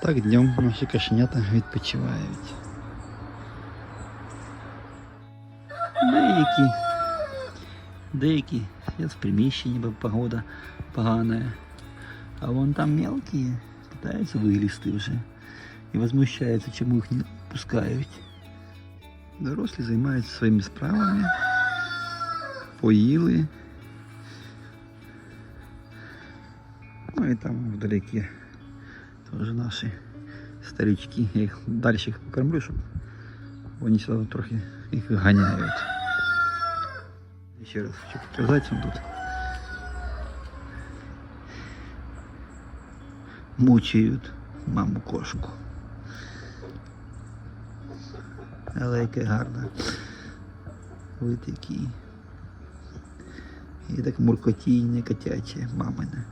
Так днем наші кошенята відпочивають. Деякі. Деякі сидять в приміщенні, бо погода погана. А вон там мелкі питаються вилізти вже. І возмущаються, чому їх не пускають. Дорослі займаються своїми справами. Поїли. Ну і там вдалеке теж наші старички. Я їх далі їх покормлю, щоб вони сюди трохи їх ганяють. Ще раз хочу показати вам тут. Мучають маму кошку. Але яке гарне. Ви такі. І так муркотіння котяче, мамине.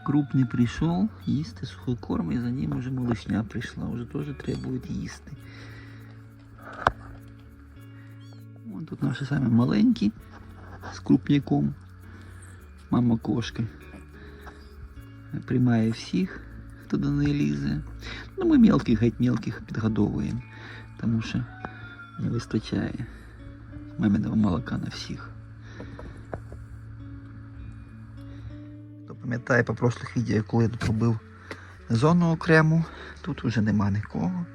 Он крупный пришел їсти сухой корм, і за ним уже малышня прийшла, уже тоже требует їсти. Вон тут наші самі маленькі з крупняком. Мама кошки. Приймає всіх, хто до неї лізе. Ну ми мелких, геть мелких підгодовуємо, тому що не вистачає маминого молока на всіх. Хто пам'ятає по прошлих відео, коли я робив зону окрему, тут вже нема нікого.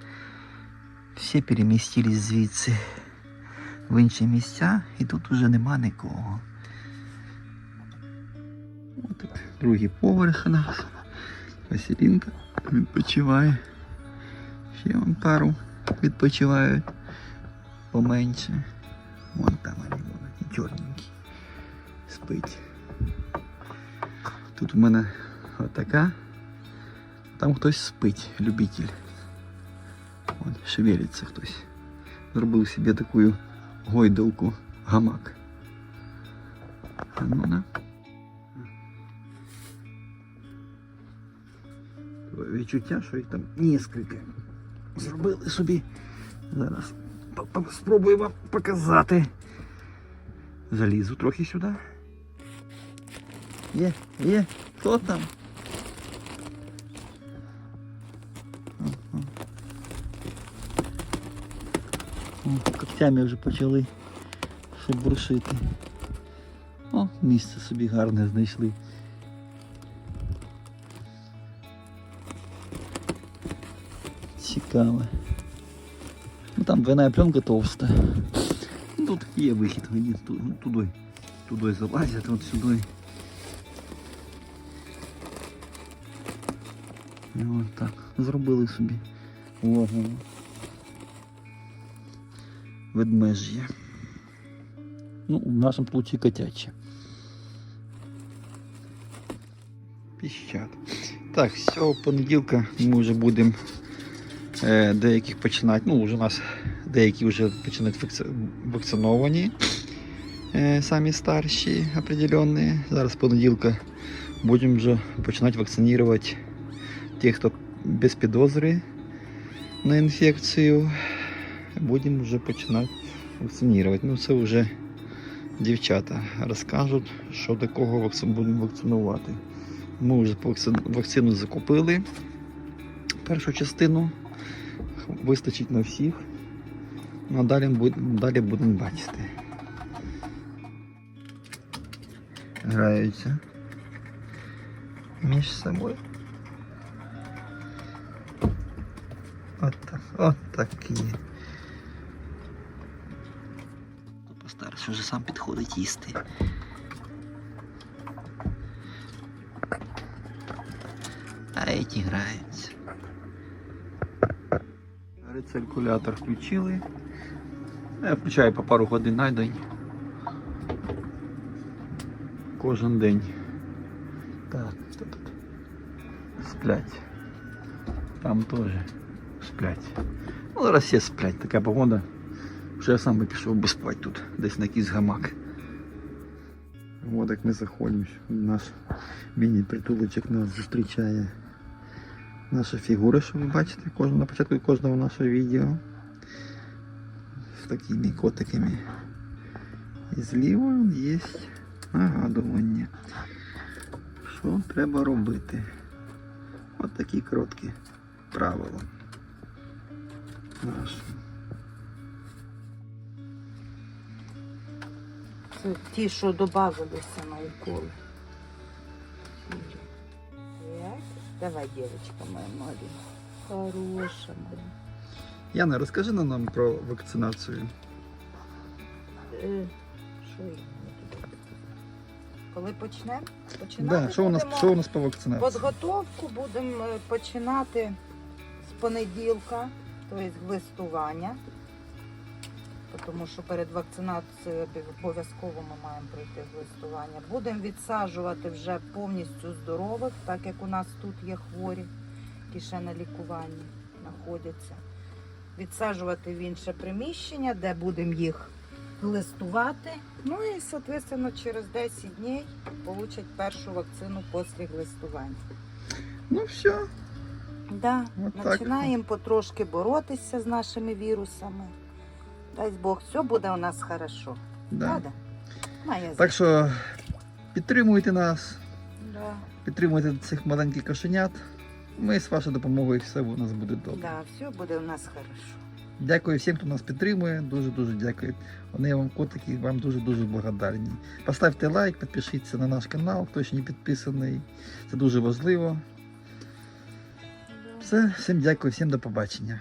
Всі перемістились звідси в інші місця і тут вже нема нікого. Ось тут другий поверх у нас. Василінка відпочиває. Ще вон пару відпочивають поменше. Вон там вони будуть, чорненький. Спить. Тут у мене отака. Там хтось спить, любитель. От, шевелиться хтось. Зробив собі таку гойдалку, гамак. А ну на. Відчуття, що їх там нескільки. Зробили собі. Зараз по- по- спробую вам показати. Залізу трохи сюди. Є, є, хто там? Когтями вже почали шебуршити. О, місце собі гарне знайшли. Цікаве. Ну там двойная пленка товста. Ну, тут є вихід, ну, туди, туди залазять, от сюди. От так. Зробили собі логово. Ведмеж'я. Ну, в нашому случае котяче. Піщат. Так, з понеділка ми вже будемо е, деяких починати. Ну, вже у нас деякі вже починають вакци- вакциновані. Е, самі старші определенні. Зараз понеділка будемо вже починати вакцинувати тих, хто без підозри на інфекцію. Будемо вже починати вакцинувати. Ну, це вже дівчата розкажуть, що до кого будемо вакцинувати. Ми вже вакцину закупили. Першу частину вистачить на всіх. Ну, а далі, буд- далі будемо бачити. Граються між собою. От от такі. Постарше вже сам підходить їсти. А эти граються. Рециркулятор включили. Я включаю по пару годин на день. Кожен день. Так, тут? Сплять. Там теж сплять. Ну, зараз всі сплять, така погода. Вже я сам би пішов би спати тут, десь на якийсь гамак. От як ми заходимо. Наш міні-притулочок нас зустрічає. Наша фігура, що ви бачите на початку кожного нашого відео. З такими котиками. І зліва є нагадування. Що треба робити? такі короткі правила. Це ті, що додавалися на уколи. Давай, дівчинка моя маленька. Хороша моя. Яна, розкажи нам про вакцинацію. Е, Що я тут? Коли почнемо? Починати Да, що у нас будемо що у нас по вакцинації? Підготовку будемо е, починати з понеділка, тобто листування. Тому що перед вакцинацією обов'язково ми маємо пройти листування. Будемо відсаджувати вже повністю здорових, так як у нас тут є хворі, які ще на лікуванні знаходяться. Відсаджувати в інше приміщення, де будемо їх глистувати. Ну і, соответственно, через 10 днів получать першу вакцину після глистування. Ну все. Да, починаємо потрошки боротися з нашими вірусами. Дай Бог, все буде у нас хорошо. Да. Правда? Так що підтримуйте нас, Да. підтримуйте цих маленьких кошенят. Ми з вашою допомогою все у нас буде добре. Да, все буде у нас хорошо. Дякую всім, хто нас підтримує. Дуже дуже дякую. Вони вам котики, вам дуже дуже благодарні. Поставте лайк, підпишіться на наш канал, хто ще не підписаний. Це дуже важливо. Все, всім дякую, всім до побачення.